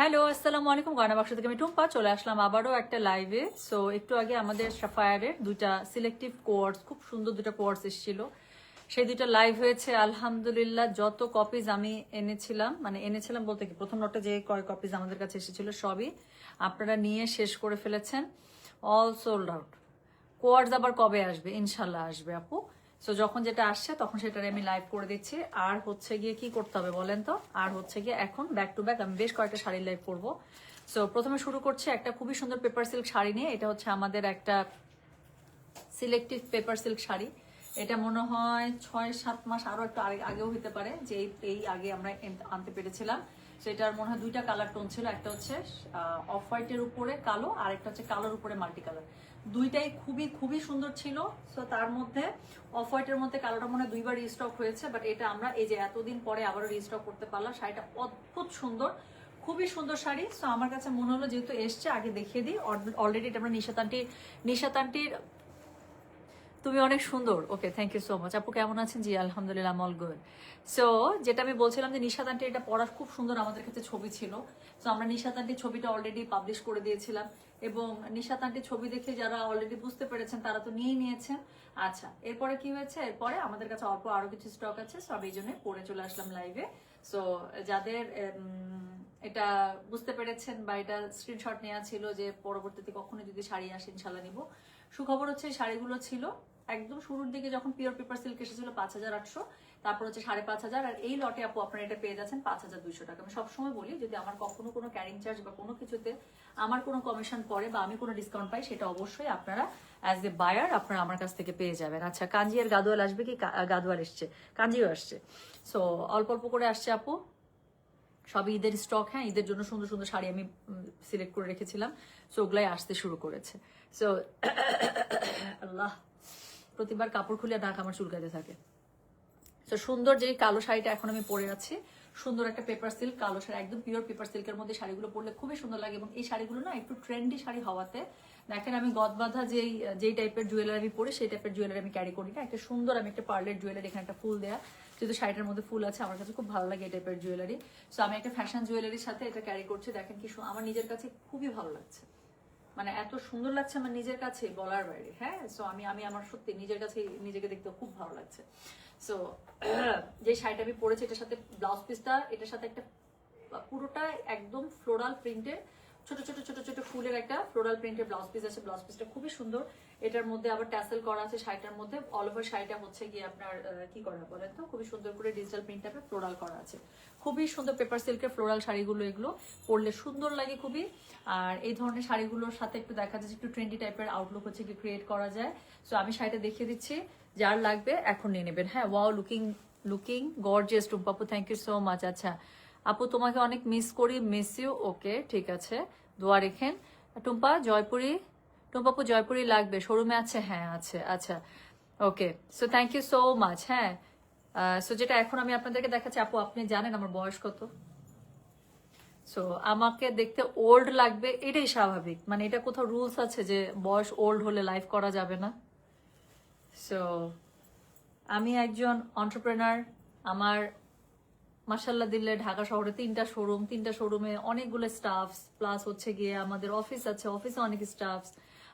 Hello আসসালামু আলাইকুম গয়না বাক্স থেকে আমি টুম্পা চলে আসলাম আবারও একটা লাইভে সো একটু আগে আমাদের সাফায়ারের দুইটা সিলেক্টিভ কোয়ার্স খুব সুন্দর দুটো কোয়ার্স এসেছিল। সেই দুইটা লাইভ হয়েছে, আলহামদুলিল্লাহ, যত কপিজ আমি এনেছিলাম মানে এনেছিলাম বলতে কি, প্রথম লটে যে কয় কপিজ আমাদের কাছে এসেছিল সবই আপনারা নিয়ে শেষ করে ফেলেছেন। অল সোল্ড আউট কোয়ার্স আবার কবে আসবে? ইনশাল্লাহ আসবে, আপু। সো যখন যেটা আসছে, তখন সেটার আমি লাইভ করে দিচ্ছি। আর হচ্ছে গিয়ে কি করতে হবে বলেন তো? আর হচ্ছে গিয়ে এখন ব্যাক টু ব্যাক আমি বেশ কয়েকটা শাড়ি লাইভ করব। সো প্রথমে শুরু করছি একটা খুবই সুন্দর পেপার সিল্ক শাড়ি নিয়ে। এটা হচ্ছে আমাদের একটা সিলেক্টিভ পেপার সিল্ক শাড়ি। এটা মনে হয় ছয় সাত মাস আরও একটু আগেও হতে পারে যে এই আগে আমরা আনতে পেরেছিলাম। সেটার মনে হয় দুইটা কালার টোন ছিল। একটা হচ্ছে অফ হোয়াইটের উপরে কালো, আর একটা হচ্ছে কালোর উপরে মাল্টি কালার দুইটাই খুবই খুবই সুন্দর ছিল। সো তার মধ্যে অফ হোয়াইটের মধ্যে কালোটা মনে হয় দুইবার রিস্টক হয়েছে বাট এটা আমরা এই যে এতদিন পরে আবারও রিস্টক করতে পারলাম। শাড়িটা অদ্ভুত সুন্দর, খুবই সুন্দর শাড়ি। সো আমার কাছে মনে হলো যেহেতু এসছে, আগে দেখিয়ে দিই। অলরেডি এটা আমরা নিশাতান্টির নিশাতান্টির তুমি অনেক সুন্দর। Okay thank you so much আপু, কেমন আছেন? জি, আলহামদুলিল্লাহ অল গুড সো যেটা আমি বলছিলাম যে নিশাত আন্টি এটা পড়া খুব সুন্দর আমাদের কাছে ছবি ছিল। সো আমরা নিশাত আন্টির ছবিটা অলরেডি পাবলিশ করে দিয়েছিলাম। এবং নিশাত আন্টির ছবি দেখে যারা অলরেডি বুঝতে পেরেছেন, তারা তো নিয়েই নিয়েছেন। আচ্ছা এরপরে কি হয়েছে? এরপরে আমাদের কাছে অল্প আরও কিছু স্টক আছে, সব এই জন্য পরে চলে আসলাম লাইভে সো যাদের এটা বুঝতে পেরেছেন বা এটা স্ক্রিনশট নেওয়া ছিল যে পরবর্তীতে কখনো যদি শাড়ি আসে ইনশাল্লাহ নিব। সুখবর হচ্ছে শাড়িগুলো ছিল একদম শুরুর দিকে যখন পিওর পেপার সিল্ক এসেছিল, পাঁচ হাজার আটশো। তারপর হচ্ছে সাড়ে পাঁচ হাজার, আর এই লটে আপু আপনারা এটা পেয়ে যাচ্ছেন পাঁচ হাজার দুইশো টাকা। আমি সবসময় বলি, যদি আমার কখনো কোনো ক্যারিং চার্জ বা কোনো কিছুতে আমার কোনো কমিশন পড়ে বা আমি কোনো ডিসকাউন্ট পাই, সেটা অবশ্যই আপনারা অ্যাজ এ বায়ার আপনারা আমার কাছ থেকে পেয়ে যাবেন। আচ্ছা কাঞ্জি আর গাদোয়াল আসবে কি? গাদোয়াল এসছে, কাঞ্জিও আসছে। সো অল্প অল্প করে আসছে আপু। সবই ঈদের স্টক হ্যাঁ ঈদের জন্য সুন্দর সুন্দর শাড়ি আমি সিলেক্ট করে রেখেছিলাম। সো ওগুলাই আসতে শুরু করেছে। সো আল্লাহ, প্রতিবার কাপড় খুলে নাক আমার চুলকাতে থাকে। তো সুন্দর যে কালো শাড়িটা এখন আমি পরে আছি, সুন্দর একটা পেপার সিল্ক কালো শাড়ি, একদম পিওর পেপার সিল্কের মধ্যে শাড়িগুলো পরলে খুবই সুন্দর লাগে এবং এই শাড়িগুলো না একটু ট্রেন্ডি শাড়ি হওয়াতে, দেখেন আমি গদ বাঁধা যেই যেই টাইপের জুয়েলারি আমি পরি, সেই টাইপের জুয়েলারি আমি ক্যারি করি না। একটা সুন্দর আমি একটা পার্লের জুয়েলারি এখানে একটা ফুল দেয়া, যেহেতু শাড়িটার মধ্যে ফুল আছে, আমার কাছে খুব ভালো লাগে এই টাইপের জুয়েলারি সো আমি একটা ফ্যাশন জুয়েলারির সাথে এটা ক্যারি করছি, দেখেন কি আমার নিজের কাছে খুবই ভালো লাগছে। মানে এত সুন্দর লাগছে আমার নিজের কাছে বলার বাইরে হ্যাঁ? সো আমি আমি আমার সত্যি নিজের কাছে নিজেকে দেখতে খুব ভালো লাগছে। সো যে শাড়িটা আমি পরেছি, এটার সাথে ব্লাউজ পিসটা এটার সাথে একটা পুরোটা একদম ফ্লোরাল প্রিন্টের ছোট ছোট ছোট ছোট ফুলের একটা ফ্লোরাল প্রিন্টের ব্লাউজ পিস আছে। ব্লাউজ পিসটা খুবই সুন্দর। এটার মধ্যে আবার ট্যাসেল করা আছে শাড়িটার মধ্যে। অল ওভার শাড়িটা হচ্ছে গিয়ে আপনার কি করা বলেন তো? খুবই সুন্দর করে ডিজিটাল প্রিন্ট টাইপের ফ্লোরাল করা আছে। খুবই সুন্দর পেপার সিল্কের ফ্লোরাল শাড়িগুলো এগুলো। পরলে সুন্দর লাগে খুবই। আর এই ধরনের শাড়িগুলোর সাথে একটু দেখা যাচ্ছে একটু ট্রেন্ডি টাইপের আউটলুক হচ্ছে কি ক্রিয়েট করা যায়। সো আমি শাড়িটা দেখিয়ে দিচ্ছি। যার লাগবে এখন নিয়ে নেবেন। হ্যাঁ ওয়াও লুকিং লুকিং গর্জিয়াস টুম্পাপু থ্যাংক ইউ সো মাচ আচ্ছা আপু, তোমাকে অনেক মিস করি মিস ইউ ওকে ঠিক আছে। দোয়া রেখেন। টুম্পা, জয়পুরি টুম্পাপু জয়পুরি লাগবে শোরুমে আছে? হ্যাঁ আছে আচ্ছা okay so thank you so much হ্যাঁ। সো যেটা এখন আমি আপনাদেরকে দেখাচ্ছি, আপু, আপনি জানেন আমার বয়স কত? সো আমাকে দেখতে ওল্ড লাগবে, এটাই স্বাভাবিক। মানে এটা কোথাও রুলস আছে যে বয়স ওল্ড হলে লাইফ করা যাবে না। সো আমি একজন অন্টারপ্রেনার আমার মাসাল্লাহ দিল্লে ঢাকা শহরে তিনটা শোরুম তিনটা শোরুমে অনেকগুলো স্টাফস প্লাস হচ্ছে গিয়ে আমাদের অফিস আছে অফিসে অনেক staffs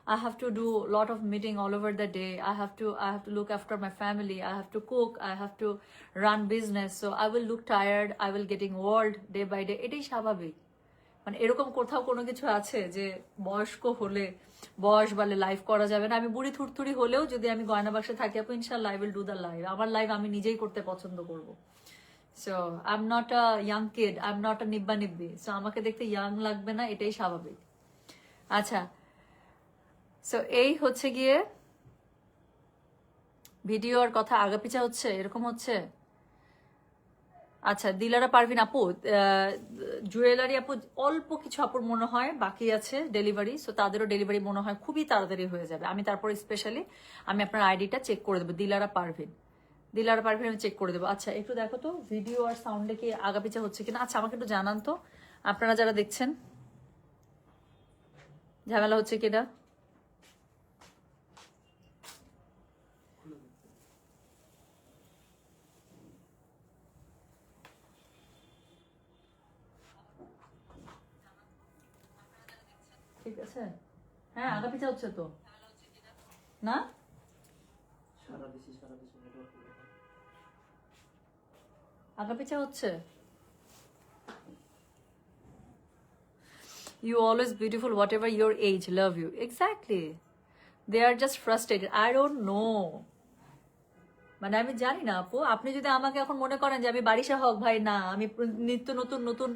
I have to do a lot of meeting all over the day. I have to, I have to look after my family. I have to cook. I have to run business. So, I will look tired. I will getting old day. এটাই স্বাভাবিক মানে এরকম কোথাও কোনো কিছু আছে যে বয়স্ক হলে, বয়স বলে লাইভ করা যাবে না আমি বুড়ি থুরথুরি হলেও যদি আমি গয়না বাক্সে থাকি, আপু ইনশাল্লাহ I will do the live আমার লাইভ আমি নিজেই করতে পছন্দ করব so I am not a young kid I am not a নিব্বা নিব্বি সো আমাকে দেখতে ইয়াং লাগবে না, এটাই স্বাভাবিক। আচ্ছা সো এই হচ্ছে গিয়ে ভিডিওর কথা। আগাপিছা হচ্ছে, এরকম হচ্ছে। আচ্ছা দিলারা পারভিন আপু জুয়েলারি আপু, অল্প কিছু আপুর মনে হয়, বাকি আছে ডেলিভারি। সো তাদেরও ডেলিভারি মনে হয়, খুবই তাড়াতাড়ি হয়ে যাবে। আমি তারপর স্পেশালি আমি আপনার আইডিটা চেক করে দেবো, দিলারা পারভিন। দিলারা পারভিন আমি চেক করে দেবো। আচ্ছা একটু দেখো তো ভিডিও আর সাউন্ডে কি আগাপিছা হচ্ছে কিনা? আচ্ছা আমাকে একটু জানান তো, আপনারা যারা দেখছেন। ঝামেলা হচ্ছে কিনা? ঠিক আছে? হ্যাঁ আগা পিছা হচ্ছে তো। না? সারা দেশে সারা দেশে আগা পিছা হচ্ছে You always beautiful, whatever your age. Love you. Exactly. They are just frustrated. I don't know. মানে আমি জানি না আপু আপনি যদি আমাকে এখন মনে করেন যে আমি বারিশা হক ভাই না আমি নিত্য নতুন নতুন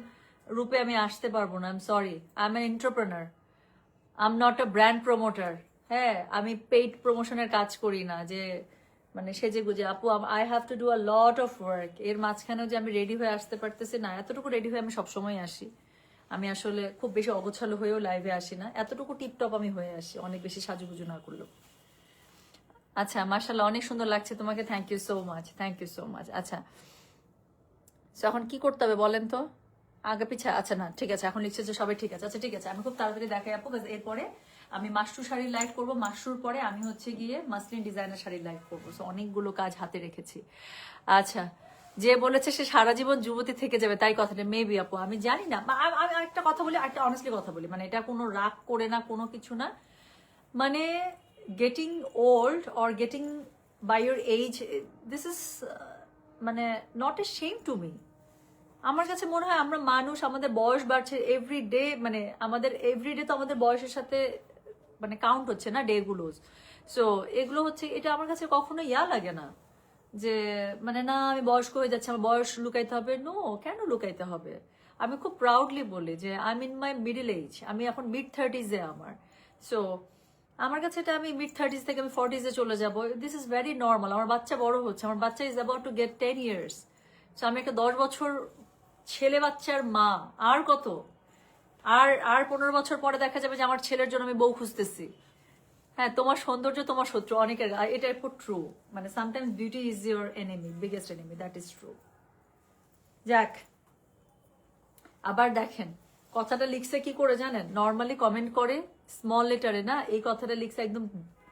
রূপে আমি আসতে পারব না I am sorry I am an entrepreneur I am not a brand promoter হ্যাঁ আমি পেইড প্রমোশনের কাজ করি না যে মানে সেজে গুজে আপু I have to do a lot of work এর মাঝখানেও যে আমি রেডি হয়ে আসতে পারতেছি না এতটুকু রেডি হয়ে আমি সবসময় আসি। আমি আসলে খুব বেশি অগোছালো হয়েও লাইভে আসি না। এতটুকু টিপটপ আমি হয়ে আসি অনেক বেশি সাজুগুজু না করলেও। আচ্ছা মার্শাল্লাহ অনেক সুন্দর লাগছে তোমাকে। Thank you so much thank you so much আচ্ছা So, এখন কি করতে হবে বলেন তো? আগে পিছা আচ্ছা না ঠিক আছে এখন লিখছে যে সবাই ঠিক আছে। আচ্ছা ঠিক আছে আমি খুব তাড়াতাড়ি দেখাই আপু এরপরে আমি মাশরু শাড়ির লাইভ করব, মাশরুর পরে আমি হচ্ছে গিয়ে মাসলিন ডিজাইনার শাড়ির লাইভ করব। সো অনেকগুলো কাজ হাতে রেখেছি। আচ্ছা যে বলেছে সে সারা জীবন যুবতী থেকে যাবে, তাই কথাটা মেবি আপু, আমি জানি না। আমি একটা কথা বলি একটা অনেস্টলি কথা বলি। মানে এটা কোনো রাগ করে না, কোনো কিছু না। মানে getting old or getting by your age this is মানে not a same to me আমার কাছে মনে হয় আমরা মানুষ, আমাদের বয়স বাড়ছে এভরি ডে মানে আমাদের এভরি ডে তো আমাদের বয়সের সাথে মানে কাউন্ট হচ্ছে না ডে গুলো সো এগুলো হচ্ছে, এটা আমার কাছে কখনো ইয়া লাগে না। যে মানে না, আমি বয়স্ক হয়ে যাচ্ছি, আমার বয়স লুকাইতে হবে। নো কেন লুকাইতে হবে? আমি খুব প্রাউডলি বলি যে I mean my middle age আমি এখন মিড থার্টিজে আমার। সো আমার কাছে এটা আমি মিড থার্টিজ থেকে আমি ফর্টিজে চলে যাব। দিস ইজ ভেরি নর্মাল আমার বাচ্চা বড় হচ্ছে, আমার বাচ্চা is about to get ten years so আমি একটা দশ বছর ছেলে বাচ্চার মা, আর কত? আর আর পনেরো বছর পরে দেখা যাবে যে আমার ছেলের জন্য আমি বউ খুঁজতেছি। হ্যাঁ তোমার সৌন্দর্য, তোমার শত্রু, অনেকের এটা খুব ট্রু মানে sometimes beauty is your enemy biggest enemy that is true যাক, আবার দেখেন, কথাটা লিখছে কি করে জানেন? নর্মালি কমেন্ট করে স্মল লেটারে না, এই কথাটা লিখছে একদম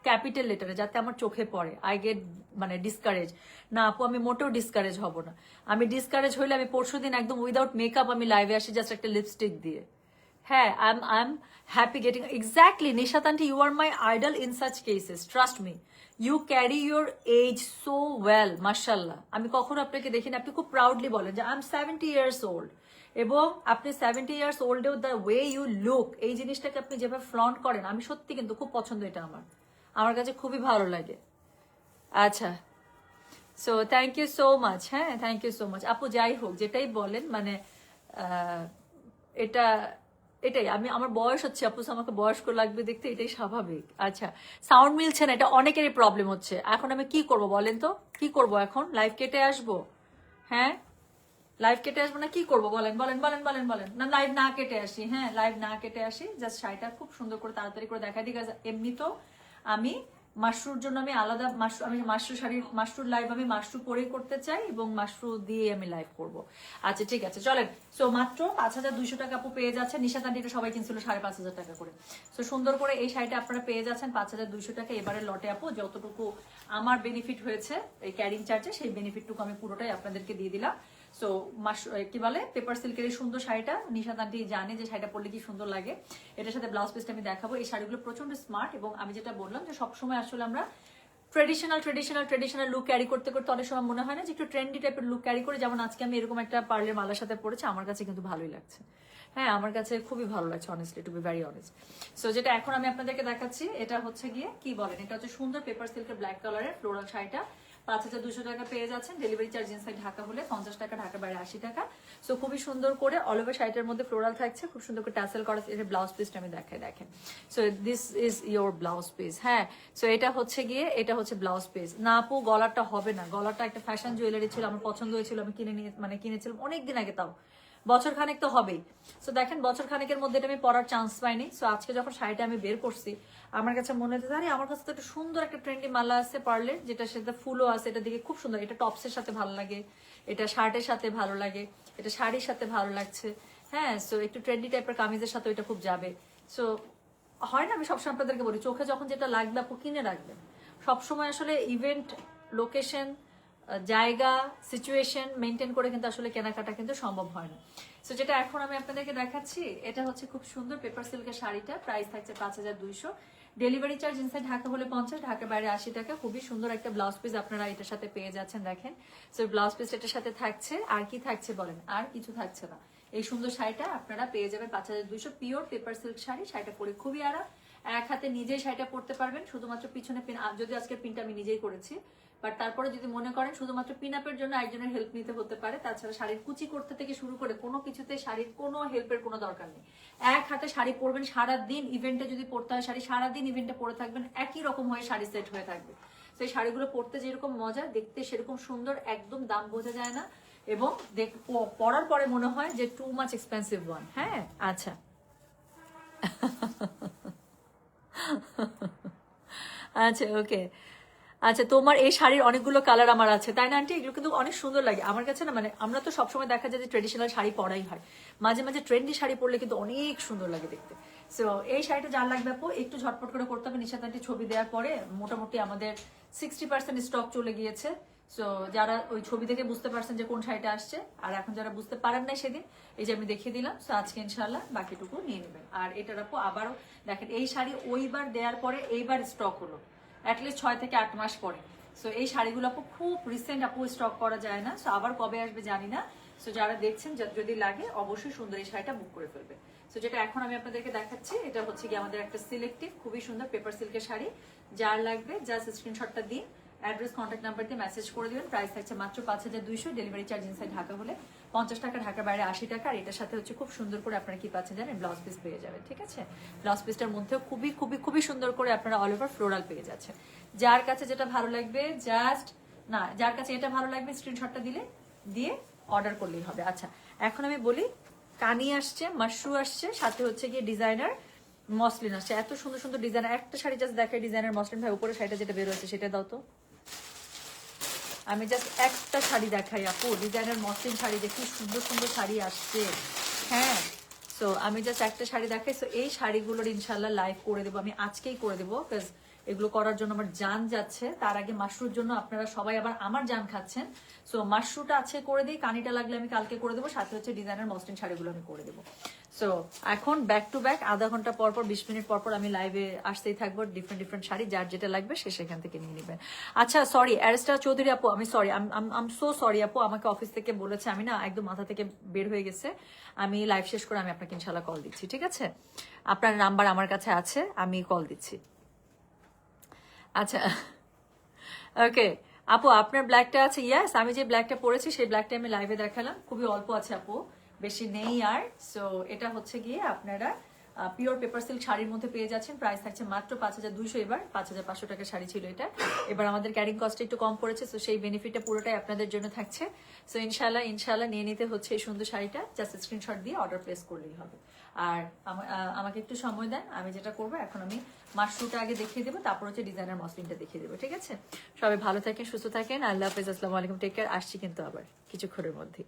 ক্যাপিটাল লেটারে যাতে আমার চোখে পড়ে। আই গেট মানে ডিসকারেজ না, আপু, আমি মোটেও ডিসকারেজ হব না। আমি ডিসকারেজ হইলে আমি পরশু দিন একদম উইদাউট মেকআপ আমি লাইভে আসি জাস্ট একটা লিপস্টিক দিয়ে। হ্যাঁ I am I am happy getting exactly Nishat aunty you are my idol in such cases trust me you carry your age so well মার্শাল্লাহ আমি কখনো আপনাকে দেখিনি, আপনি খুব প্রাউডলি বলেন যে I am seventy years old এবং আপনি সেভেন্টি ইয়ার্স ওল্ডেও দ্য ওয়ে ইউ লুক এই জিনিসটাকে আপনি যেভাবে ফ্লন্ট করেন, আমি সত্যি কিন্তু খুব পছন্দ এটা আমার। আমার কাছে খুবই ভালো লাগে। আচ্ছা so thank you so much হ্যাঁ থ্যাংক ইউ সো মাচ আপু, যাই হোক, যেটাই বলেন মানে এটা এটাই, আমি, আমার বয়স হচ্ছে আপুস আমাকে বয়স্ক লাগবে দেখতে, এটাই স্বাভাবিক। আচ্ছা সাউন্ড মিলছে না, এটা অনেকেরই প্রবলেম হচ্ছে। এখন আমি কি করব বলেন তো? কি করব এখন? লাইভ কেটে আসব? হ্যাঁ? লাইভ কেটে আসব না কি করব বলেন বলেন বলেন বলেন বলেন। না লাইভ না কেটে আসি হ্যাঁ লাইভ না কেটে আসি জাস্ট শাড়িটা খুব সুন্দর করে, তাড়াতাড়ি করে দেখা দিই এমনি তো আমি মাশরুর জন্য আমি আলাদা মাশরু, আমি মাশরু শাড়ির মাশরুর লাইভ আমি মাশরু পরেই করতে চাই এবং মাশরু দিয়ে আমি লাইভ করব। আচ্ছা ঠিক আছে, চলেন। সো মাত্র পাঁচ হাজার দুইশো টাকা আপু পেয়ে যাচ্ছে নিশা কান্টিটা সবাই কিনছিল সাড়ে পাঁচ হাজার টাকা করে। সো সুন্দর করে এই শাড়িটা আপনারা পেয়ে যাচ্ছেন পাঁচ হাজার দুইশো টাকা এবারে লটে আপু। যতটুকু আমার বেনিফিট হয়েছে এই ক্যারিং চার্জে সেই বেনিফিটটুকু আমি পুরোটাই আপনাদেরকে দিয়ে দিলাম। সো মাস কি বলে? পেপার সিল্কের এই সুন্দর শাড়িটা নিশাদ আন্টি জানে যে শাড়িটা পরলে কি সুন্দর লাগে। এটার সাথে ব্লাউজ পিসটা আমি দেখাবো। এই শাড়িগুলো প্রচণ্ড স্মার্ট এবং আমি যেটা বললাম যে সবসময় আসলে আমরা traditional traditional traditional look carry করতে করতে অনেক সময় মনে হয় না যে একটু ট্রেন্ডি টাইপের লুক ক্যারি করে। যেমন আজকে আমি এরকম একটা পার্লের মালার সাথে পড়েছি আমার কাছে কিন্তু ভালোই লাগছে। হ্যাঁ আমার কাছে খুবই ভালো লাগছে honestly to be very honest so যেটা এখন আমি আপনাদেরকে দেখাচ্ছি, এটা হচ্ছে গিয়ে, কি বলেন? এটা হচ্ছে সুন্দর পেপার সিল্কের ব্ল্যাক কালারের ফ্লোরাল শাড়িটা। পাঁচ হাজার দুশো টাকা পেয়ে যাচ্ছেন। ডেলিভারি চার্জ ইনসাইড ঢাকা হলে পঞ্চাশ টাকা ঢাকা বাইরে আশি টাকা। সো খুবই সুন্দর করে অল ওভার শাড়িটার মধ্যে ফ্লোরাল থাকছে। খুব সুন্দর করে টাসেল করা এটা ব্লাউজ পিসটা আমি দেখাই, দেখেন। So this is your blouse piece হ্যাঁ? সো এটা হচ্ছে গিয়ে, এটা হচ্ছে ব্লাউজ পিস না, আপু, গলারটা হবে না। গলারটা একটা ফ্যাশন জুয়েলারি ছিল, আমার পছন্দ হয়েছিল, আমি কিনে নিয়ে মানে কিনেছিলাম অনেকদিন আগে তাও। বছর খানেক তো হবেই। সো দেখেন, বছর খানেকের মধ্যে এটা আমি পরার চান্স পাইনি। সো আজকে যখন শাড়িটা আমি বের করছি, আমার কাছে মনে হচ্ছে আরে, আমার কাছে তো একটা সুন্দর একটা ট্রেন্ডি মালা আছে পার্লের যেটা সেটা ফুলও আছে, এটা দিকে খুব সুন্দর। এটা টপসের সাথে ভালো লাগে, এটা শার্টের সাথে ভালো লাগে, এটা শাড়ির সাথে ভালো লাগছে। হ্যাঁ সো একটু ট্রেন্ডি টাইপের কামিজের সাথে এটা খুব যাবে। সো হয় না, আমি সবসময় আপনাদেরকে বলি, চোখে যখন যেটা লাগবে, আপু কিনে রাখবেন। সবসময় আসলে ইভেন্ট লোকেশন জায়গা সিচুয়েশন মেনটেন করে কিন্তু আসলে কেনাকাটা কিন্তু সম্ভব হয় না। সো যেটা এখন আমি আপনাদেরকে দেখাচ্ছি, এটা হচ্ছে খুব সুন্দর পেপার সিল্কের শাড়িটা। প্রাইস থাকছে পাঁচ হাজার দুইশো। ডেলিভারি চার্জ ইনসাইড ঢাকা হলে পঞ্চাশ, ঢাকার বাইরে আশি টাকা। খুবই সুন্দর একটা ব্লাউজ পিস আপনারা এটার সাথে পেয়ে যাচ্ছেন, দেখেন। সো ব্লাউজ পিস এটার সাথে থাকছে। আর কি থাকছে বলেন? আর কিছু থাকছে না। এই সুন্দর শাড়িটা আপনারা পেয়ে যাবেন পাঁচ হাজার দুইশো। পিওর পেপার সিল্ক শাড়ি, শাড়িটা পরে খুবই আরাম। এক হাতে নিজেই শাড়িটা পরতে পারবেন, শুধুমাত্র পিছনে পিন যদি আজকে পিনটা আমি নিজেই করেছি। বাট তারপরে যদি মনে করেন শুধুমাত্র পিন আপের জন্য একজনের হেল্প নিতে হতে পারে, তাছাড়া শাড়ির কুচি করতে থেকে শুরু করে কোনো কিছুতে শাড়ির কোনো হেল্পের কোনো দরকার নেই। এক হাতে শাড়ি পরবেন সারা দিন ইভেন্টে যদি পরতে হয় শাড়ি সারা দিন ইভেন্টে পরে থাকবেন, একই রকম হয়ে শাড়ি সেট হয়ে থাকবে। তো এই শাড়িগুলো পরতে যেরকম মজা, দেখতে সেরকম সুন্দর, একদম দাম বোঝা যায় না। এবং পরার পরে মনে হয় যে টু মাচ এক্সপেন্সিভ ওয়ান হ্যাঁ? আচ্ছা। আচ্ছা ওকে। আচ্ছা তোমার এই শাড়ির অনেকগুলো কালার আমার আছে। তাই না আন্টি এগুলো কিন্তু অনেক সুন্দর লাগে। আমার কাছে না মানে আমরা তো সবসময় দেখা যায় যে ট্রেডিশনাল শাড়ি পরাই হয়। মাঝে মাঝে ট্রেন্ডি শাড়ি পরলে কিন্তু অনেক সুন্দর লাগে দেখতে। সো এই শাড়িটা যার লাগবে আপু, একটু ঝটপট করে করতে হবে। নিশাত আন্টি ছবি দেওয়ার পরে মোটামুটি আমাদের সিক্সটি পার্সেন্ট স্টক চলে গিয়েছে। সো যারা ওই ছবি দেখে বুঝতে পারছেন যে কোন শাড়িটা আসছে, আর এখন যারা বুঝতে পারেন না সেদিন, এই যে আমি দেখিয়ে দিলাম সো আজকে ইনশাল্লাহ বাকিটুকু নিয়ে নেবেন। আর এটার আপু আবারও দেখেন, এই শাড়ি ওইবার দেওয়ার পরে এইবার স্টক হলো অ্যাটলিস্ট ছয় থেকে আট মাস পরে। সো এই শাড়িগুলো আপু খুব রিসেন্ট আপু স্টক করা যায় না সো আবার কবে আসবে জানি না। সো যারা দেখছেন যদি লাগে, অবশ্যই সুন্দর এই শাড়িটা বুক করে ফেলবে। সো যেটা এখন আমি আপনাদেরকে দেখাচ্ছি, এটা হচ্ছে কি আমাদের একটা সিলেক্টিভ খুবই সুন্দর পেপার সিল্কের শাড়ি। যার লাগবে জাস্ট স্ক্রিনশটটা দিন অ্যাড্রেস কন্ট্যাক্ট নাম্বার দিয়ে মেসেজ করে দিবেন। প্রাইস থাকছে মাত্র পাঁচ হাজার দুইশো। ডেলিভারি চার্জ ইনসাইড ঢাকা হলে পঞ্চাশ টাকা, ঢাকার বাইরে আশি টাকা। আর এটার সাথে হচ্ছে খুব সুন্দর করে আপনারা কি পাচ্ছেন জানেন? ব্লাউজ পিস পেয়ে যাবেন, ঠিক আছে? ব্লাউজ পিসটার মধ্যেও খুবই খুবই খুবই সুন্দর করে আপনারা অল ওভার ফ্লোরাল পেয়ে যাচ্ছেন। যার কাছে যেটা ভালো লাগবে জাস্ট না, যার কাছে এটা ভালো লাগবে স্ক্রিনশটটা দিলে, দিয়ে অর্ডার করলেই হবে। আচ্ছা এখন আমি বলি, কানি আসছে মাশরু আসছে, সাথে হচ্ছে গিয়ে ডিজাইনার মসলিন আসছে। এত সুন্দর সুন্দর ডিজাইনার একটা শাড়ি জাস্ট দেখাই ডিজাইনার মসলিন ভাই উপরে শাড়িটা যেটা বেরোচ্ছে সেটা দাও তো। আমি জাস্ট একটা শাড়ি দেখাই আপু ডিজাইনের মসলিন শাড়ি কি সুন্দর সুন্দর শাড়ি আসছে। হ্যাঁ সো আমি জাস্ট একটা শাড়ি দেখাই সো এই শাড়িগুলোর ইনশাল্লাহ লাইভ করে দেবো, আমি আজকেই করে দেবো বিকজ এগুলো করার জন্য আমার জান যাচ্ছে। তার আগে মাশরুর জন্য আপনারা সবাই আবার আমার জান খাচ্ছেন। সো মাশরুটা আছে করে দিই, কানিটা লাগলে আমি কালকে করে দেবো, সাথে হচ্ছে ডিজাইনার মসলিন শাড়িগুলো আমি করে দেবো। সো এখন ব্যাক টু ব্যাক আধা ঘণ্টা পর পর, বিশ মিনিট পর পর আমি লাইভে আসতেই থাকব ডিফারেন্ট ডিফারেন্ট শাড়ি, যার যেটা লাগবে সে সেখান থেকে নিয়ে নেবেন আচ্ছা সরি অ্যারেস্টা চৌধুরী আপু, আমি সরি আম সো সরি আপু, আমাকে অফিস থেকে বলেছে, আমি না একদম মাথা থেকে বের হয়ে গেছে। আমি লাইভ শেষ করে আমি আপনাকে ইনশাল্লাহ কল দিচ্ছি, ঠিক আছে? আপনার নাম্বার আমার কাছে আছে, আমি কল দিচ্ছি। আচ্ছা ওকে আপু, আপনার ব্ল্যাকটা আছে? ইয়াস আমি যে ব্ল্যাকটা পরেছি, সেই ব্ল্যাকটা আমি লাইভে দেখালাম। খুবই অল্প আছে আপু। বেশি নেই আর। সো এটা হচ্ছে গিয়ে আপনারা পিওর পেপার সিল্ক শাড়ির মধ্যে পেয়ে যাচ্ছেন। প্রাইস থাকছে মাত্র পাঁচ হাজার দুইশো এবার, পাঁচ হাজার পাঁচশো টাকার শাড়ি ছিল এটা। এবার আমাদের ক্যারিং কস্ট একটু কম পড়েছে সো সেই বেনিফিটটা পুরোটাই আপনাদের জন্য থাকছে। সো ইনশাল্লাহ ইনশাল্লাহ নিয়ে নিতে হচ্ছে এই সুন্দর শাড়িটা। জাস্ট স্ক্রিনশট দিয়ে অর্ডার প্লেস করলেই হবে। আর আমা- আমাকে একটু সময় দেন, আমি যেটা করব, এখন আমি মাশরুটা আগে দেখিয়ে দেবো, তারপর হচ্ছে ডিজাইনার মসলিনটা দেখিয়ে দেবো, ঠিক আছে? সবাই ভালো থাকেন, সুস্থ থাকেন। আল্লাহ হাফেজ, আসসালামু আলাইকুম টেক কেয়ার আসছি কিন্তু আবার, কিছুক্ষণের মধ্যে